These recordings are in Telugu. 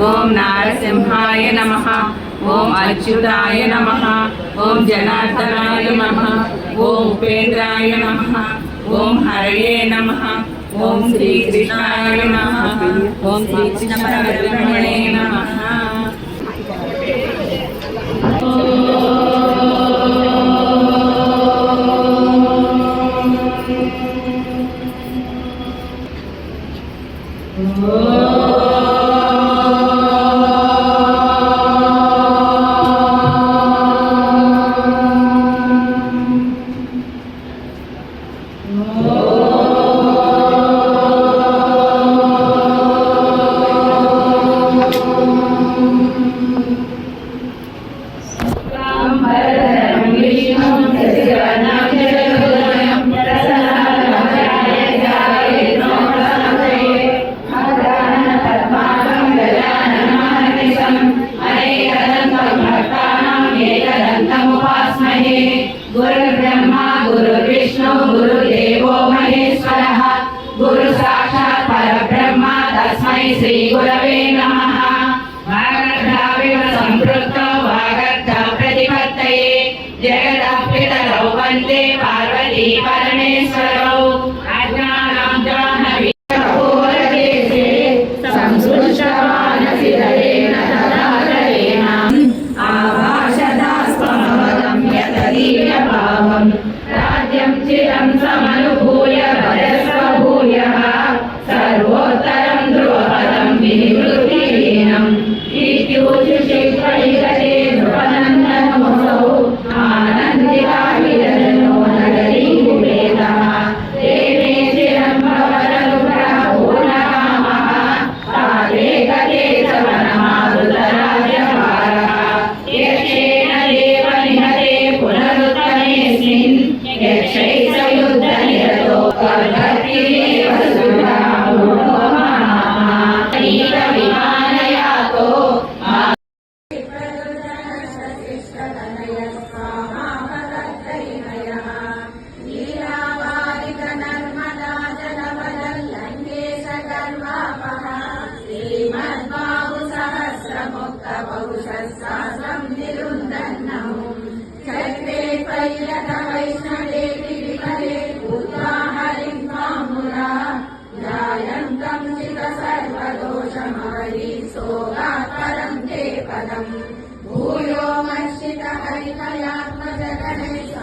ओम नारसिंहाय नमः। ओम अच्युताय नमः। ओम जनार्दनाय नमः। ओम उपेन्द्राय नमः। ओम हरये नमः। ओम श्री कृष्णाय नमः। ओम श्री कृष्णाय नमः। Viva पदम्। भूयो मर्षित हरिकयात्मजगणेश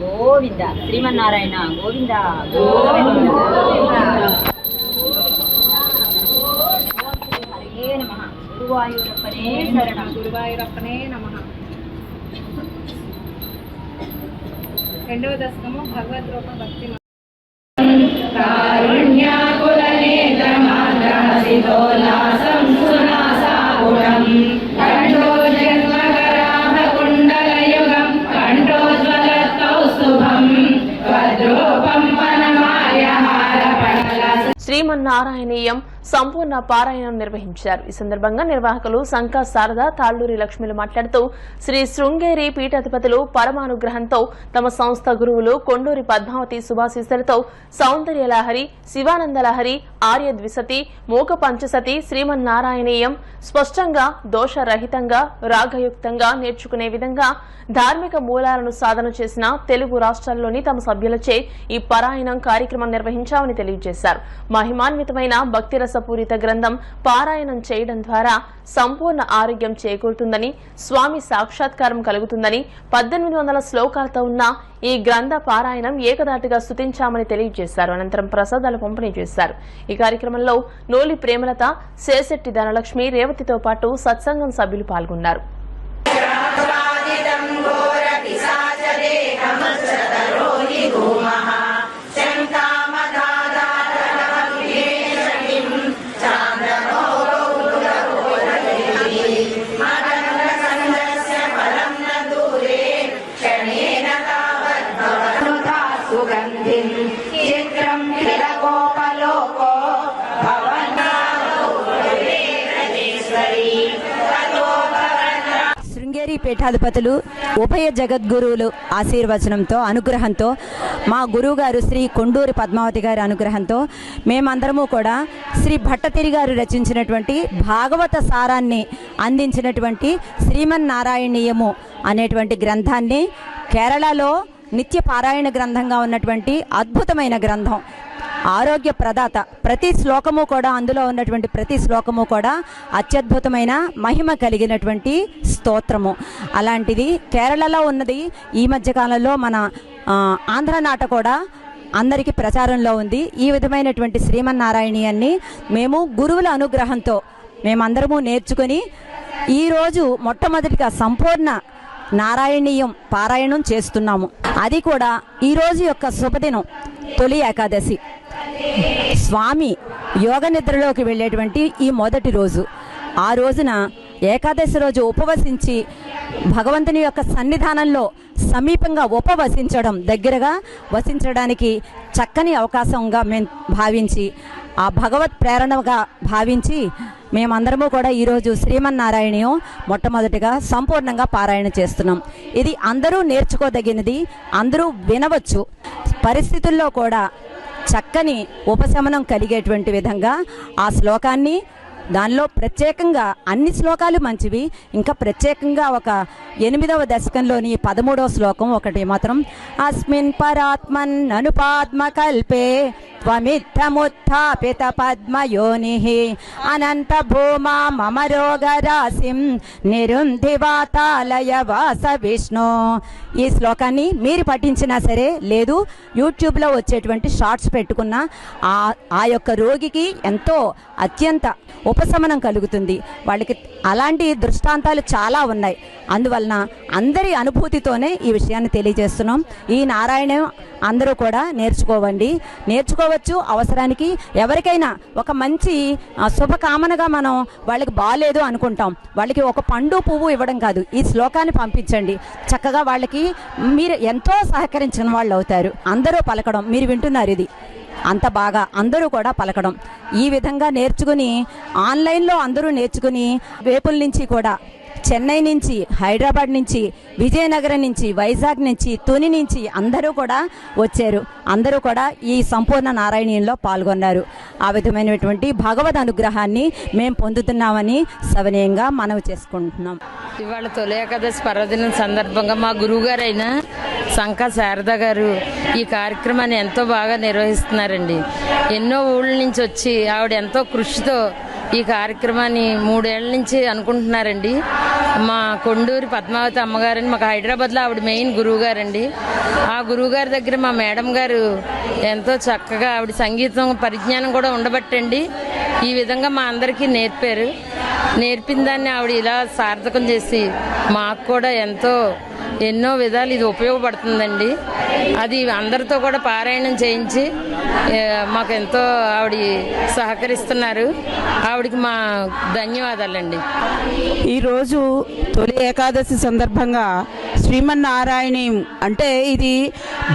గోవింద శ్రీమన్నారాయణ గోవింద గోవింద హరే నమ గురువాయూరప్పనే శరణం గురువాయూరప్పనే నమ. రెండవ దశకము భగవద్ రూప భక్తి కారుణ్యాకులనేత్రమాద్రాసితోల్లాసం సునాసాపురం శ్రీమన్నారాయణీయం సంపూర్ణ పారాయణం నిర్వహించారు. ఈ సందర్భంగా నిర్వాహకులు శంకా శారద తాళ్ళూరి లక్ష్మిలు మాట్లాడుతూ శ్రీ శృంగేరి పీఠాధిపతులు పరమానుగ్రహంతో తమ సంస్థ గురువులు కొండూరి పద్మావతి శుభాశీస్సులతో సౌందర్య లహరి శివానంద లహరి ఆర్య ద్విసతి మూక పంచసతి శ్రీమన్నారాయణీయం స్పష్టంగా దోషరహితంగా రాగయుక్తంగా నేర్చుకునే విధంగా ధార్మిక మూలాలను సాధన చేసిన తెలుగు రాష్ట్రాల్లోని తమ సభ్యులచే ఈ పారాయణం కార్యక్రమం నిర్వహించామని తెలియజేశారు. మహిమాన్వితమైన రసపూరిత గ్రంథం పారాయణం చేయడం ద్వారా సంపూర్ణ ఆరోగ్యం చేకూరుతుందని స్వామి సాక్షాత్కారం కలుగుతుందని పద్దెనిమిది వందల శ్లోకాలతో ఉన్న ఈ గ్రంథ పారాయణం ఏకదాటిగా స్థుతించామని తెలియజేశారు. అనంతరం ప్రసాదాలు పంపిణీ చేశారు. ఈ కార్యక్రమంలో నోలి ప్రేమలత శేశెట్టి ధనలక్ష్మి రేవతితో పాటు సత్సంగం సభ్యులు పాల్గొన్నారు. సుగంధిం పీఠాధిపతులు ఉభయ జగద్గురువులు ఆశీర్వచనంతో అనుగ్రహంతో మా గురువుగారు శ్రీ కొండూరి పద్మావతి గారి అనుగ్రహంతో మేమందరము కూడా శ్రీ భట్టతిరి గారు రచించినటువంటి భాగవత సారాన్ని అందించినటువంటి శ్రీమన్నారాయణీయము అనేటువంటి గ్రంథాన్ని కేరళలో నిత్య పారాయణ గ్రంథంగా ఉన్నటువంటి అద్భుతమైన గ్రంథం. ఆరోగ్య ప్రదాత. ప్రతి శ్లోకము కూడా అందులో ఉన్నటువంటి ప్రతి శ్లోకము కూడా అత్యద్భుతమైన మహిమ కలిగినటువంటి స్తోత్రము. అలాంటిది కేరళలో ఉన్నది ఈ మధ్యకాలంలో మన ఆంధ్ర నాట కూడా అందరికీ ప్రచారంలో ఉంది. ఈ విధమైనటువంటి శ్రీమన్నారాయణీయాన్ని మేము గురువుల అనుగ్రహంతో మేమందరము నేర్చుకొని ఈరోజు మొట్టమొదటిగా సంపూర్ణ నారాయణీయం పారాయణం చేస్తున్నాము. అది కూడా ఈరోజు యొక్క శుభదినం తొలి ఏకాదశి. స్వామి యోగ నిద్రలోకి వెళ్ళేటువంటి ఈ మొదటి రోజు. ఆ రోజున ఏకాదశి రోజు ఉపవసించి భగవంతుని యొక్క సన్నిధానంలో సమీపంగా ఉపవసించడం దగ్గరగా వసించడానికి చక్కని అవకాశంగా మేము భావించి ఆ భగవత్ ప్రేరణగా భావించి మేమందరము కూడా ఈరోజు శ్రీమన్నారాయణయం మొట్టమొదటిగా సంపూర్ణంగా పారాయణ చేస్తున్నాం. ఇది అందరూ నేర్చుకోదగినది అందరూ వినవచ్చు. పరిస్థితుల్లో కూడా చక్కని ఉపశమనం కలిగేటువంటి విధంగా ఆ శ్లోకాన్ని దానిలో ప్రత్యేకంగా అన్ని శ్లోకాలు మంచివి. ఇంకా ప్రత్యేకంగా ఒక ఎనిమిదవ దశకంలోని పదమూడవ శ్లోకం ఒకటి మాత్రం అస్మిన్ పరాత్మన్ అనుపాద్మ కల్పే త్వమిత్తముత్థాపిత పద్మయోని అనంత భూమా మమ రోగరాశిం నిరుంధివాతాలయ వాస విష్ణు. ఈ శ్లోకాన్ని మీరు పఠించినా సరే లేదు యూట్యూబ్లో వచ్చేటువంటి షార్ట్స్ పెట్టుకున్న ఆ ఆ యొక్క రోగికి ఎంతో అత్యంత ఉపశమనం కలుగుతుంది. వాళ్ళకి అలాంటి దృష్టాంతాలు చాలా ఉన్నాయి. అందువలన అందరి అనుభూతితోనే ఈ విషయాన్ని తెలియజేస్తున్నాం. ఈ నారాయణ అందరూ కూడా నేర్చుకోవండి. నేర్చుకోవచ్చు. అవసరానికి ఎవరికైనా ఒక మంచి శుభకామనగా మనం వాళ్ళకి బాగాలేదు అనుకుంటాం. వాళ్ళకి ఒక పండు పువ్వు ఇవ్వడం కాదు. ఈ శ్లోకాన్ని పంపించండి. చక్కగా వాళ్ళకి మీరు ఎంతో సహకరించిన వాళ్ళు అవుతారు. అందరూ పలకడం. మీరు వింటున్నారు ఇది. అంత బాగా అందరూ కూడా పలకడం. ఈ విధంగా నేర్చుకుని ఆన్లైన్లో అందరూ నేర్చుకుని వేపుల నుంచి కూడా చెన్నై నుంచి హైదరాబాద్ నుంచి విజయనగరం నుంచి వైజాగ్ నుంచి తుని నుంచి అందరూ కూడా వచ్చారు. అందరూ కూడా ఈ సంపూర్ణ నారాయణీయంలో పాల్గొన్నారు. ఆ విధమైనటువంటి భగవద్ అనుగ్రహాన్ని మేము పొందుతున్నామని సవనీయంగా మనవి చేసుకుంటున్నాం. ఇవాళ తొలి ఏకాదశి పర్వదినం సందర్భంగా మా గురువుగారైన శంకా శారద గారు ఈ కార్యక్రమాన్ని ఎంతో బాగా నిర్వహిస్తున్నారండి. ఎన్నో ఊళ్ళ నుంచి వచ్చి ఆవిడ ఎంతో కృషితో ఈ కార్యక్రమాన్ని మూడేళ్ళ నుంచి అనుకుంటున్నారండి. మా కొండూరి పద్మావతి అమ్మగారని మాకు హైదరాబాద్లో ఆవిడ మెయిన్ గురువు గారండి ఆ గురువు గారి దగ్గర మా మేడం గారు ఎంతో చక్కగా ఆవిడ సంగీతం పరిజ్ఞానం కూడా ఉండబట్టండి. ఈ విధంగా మా అందరికీ నేర్పారు. నేర్పిన దాన్ని ఆవిడ ఇలా సార్థకం చేసి మాకు కూడా ఎంతో ఎన్నో విధాలు ఇది ఉపయోగపడుతుందండి. అది అందరితో కూడా పారాయణం చేయించి మాకు ఎంతో ఆవిడ సహకరిస్తున్నారు. ఆవిడకి మా ధన్యవాదాలండి. ఈరోజు తొలి ఏకాదశి సందర్భంగా శ్రీమన్నారాయణి అంటే ఇది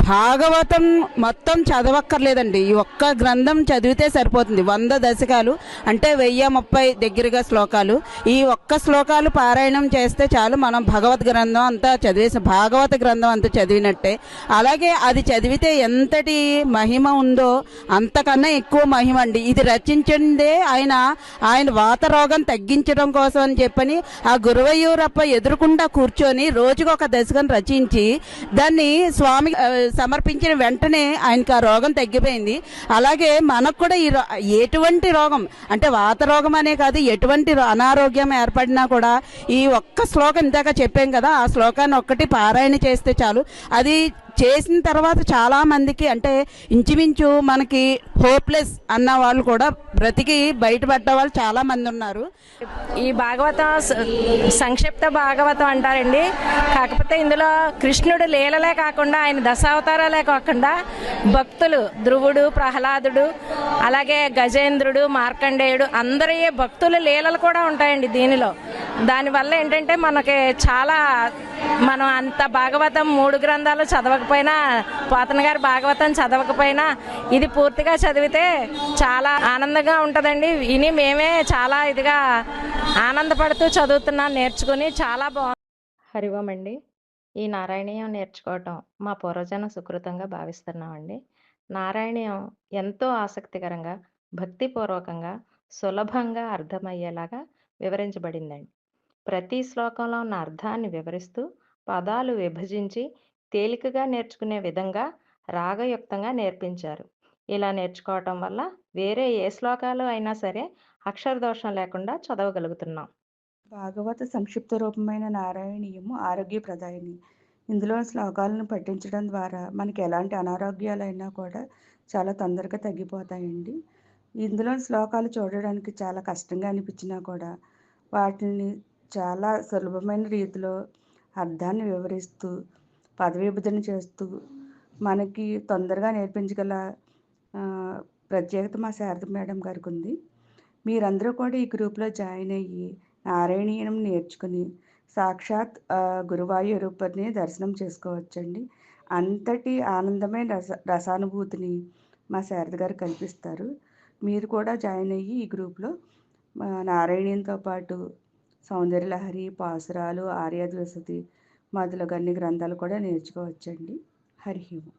భాగవతం మొత్తం చదవక్కర్లేదండి. ఈ ఒక్క గ్రంథం చదివితే సరిపోతుంది. వంద దశకాలు అంటే వెయ్యి ముప్పై దగ్గరగా శ్లోకాలు. ఈ ఒక్క శ్లోకాలు పారాయణం చేస్తే చాలు మనం భగవద్ గ్రంథం అంతా చేసిన భాగవత గ్రంథం అంతా చదివినట్టే. అలాగే అది చదివితే ఎంతటి మహిమ ఉందో అంతకన్నా ఎక్కువ మహిమ అండి. ఇది రచించిందే ఆయన ఆయన వాత రోగం తగ్గించడం కోసం అని చెప్పని ఆ గురువయ్యూరప్ప ఎదురుకుండా కూర్చొని రోజుకు ఒక దశకం రచించి దాన్ని స్వామి సమర్పించిన వెంటనే ఆయనకి ఆ రోగం తగ్గిపోయింది. అలాగే మనకు కూడా ఈ రో- ఎటువంటి రోగం అంటే వాత రోగం అనే కాదు ఎటువంటి అనారోగ్యం ఏర్పడినా కూడా ఈ ఒక్క శ్లోకం ఇందాక చెప్పాం కదా ఆ శ్లోకాన్ని ఒక్కటి పారాయణ చేస్తే చాలు. అది చేసిన తర్వాత చాలా మందికి అంటే ఇంచుమించు మనకి హోప్లెస్ అన్న వాళ్ళు కూడా బ్రతికి బయటపడ్డ వాళ్ళు చాలా మంది ఉన్నారు. ఈ భాగవతం సంక్షిప్త భాగవతం అంటారండి. కాకపోతే ఇందులో కృష్ణుడు లీలలే కాకుండా ఆయన దశావతారాలే కాకుండా భక్తులు ధ్రువుడు ప్రహ్లాదుడు అలాగే గజేంద్రుడు మార్కండేయుడు అందరి భక్తుల లీలలు కూడా ఉంటాయండి దీనిలో. దానివల్ల ఏంటంటే మనకి చాలా మనం అంత భాగవతం మూడు గ్రంథాలు చదవకపోయినా పోతన గారి భాగవతం చదవకపోయినా ఇది పూర్తిగా చదివితే చాలా ఆనందంగా ఉంటుందండి. ఇని మేమే చాలా ఇదిగా ఆనందపడుతూ చదువుతున్నాం నేర్చుకుని చాలా బాగుంది హరివం అండి ఈ నారాయణీయం నేర్చుకోవటం మా పూర్వజన సుకృతంగా భావిస్తున్నామండి. నారాయణీయం ఎంతో ఆసక్తికరంగా భక్తిపూర్వకంగా సులభంగా అర్థమయ్యేలాగా వివరించబడిందండి. ప్రతి శ్లోకంలో ఉన్న అర్థాన్ని వివరిస్తూ పదాలు విభజించి తేలికగా నేర్చుకునే విధంగా రాగయుక్తంగా నేర్పించారు. ఇలా నేర్చుకోవటం వల్ల వేరే ఏ శ్లోకాలు అయినా సరే అక్షరదోషం లేకుండా చదవగలుగుతున్నాం. భాగవత సంక్షిప్త రూపమైన నారాయణీయము ఆరోగ్యప్రదాయిని. ఇందులో శ్లోకాలను పఠించడం ద్వారా మనకి ఎలాంటి అనారోగ్యాలైనా కూడా చాలా తొందరగా తగ్గిపోతాయండి. ఇందులో శ్లోకాలు చూడడానికి చాలా కష్టంగా అనిపించినా కూడా వాటిని చాలా సులభమైన రీతిలో అర్థాన్ని వివరిస్తూ విభజన చేస్తూ మనకి తొందరగా నేర్పించగల ప్రత్యేకత మా శారద మేడం గారికి ఉంది మీరందరూ కూడా ఈ గ్రూప్లో జాయిన్ అయ్యి నారాయణీయం నేర్చుకుని సాక్షాత్ గురువాయూరూపర్ని దర్శనం చేసుకోవచ్చండి. అంతటి ఆనందమైన రస రసానుభూతిని మా శారద గారు కల్పిస్తారు. మీరు కూడా జాయిన్ అయ్యి ఈ గ్రూప్లో నారాయణీయంతో పాటు సౌందర్యలహరి పాసురాలు ఆర్యాద్వసతి మొదలగు అన్ని గ్రంథాలు కూడా నేర్చుకోవచ్చండి. హరి ఓం.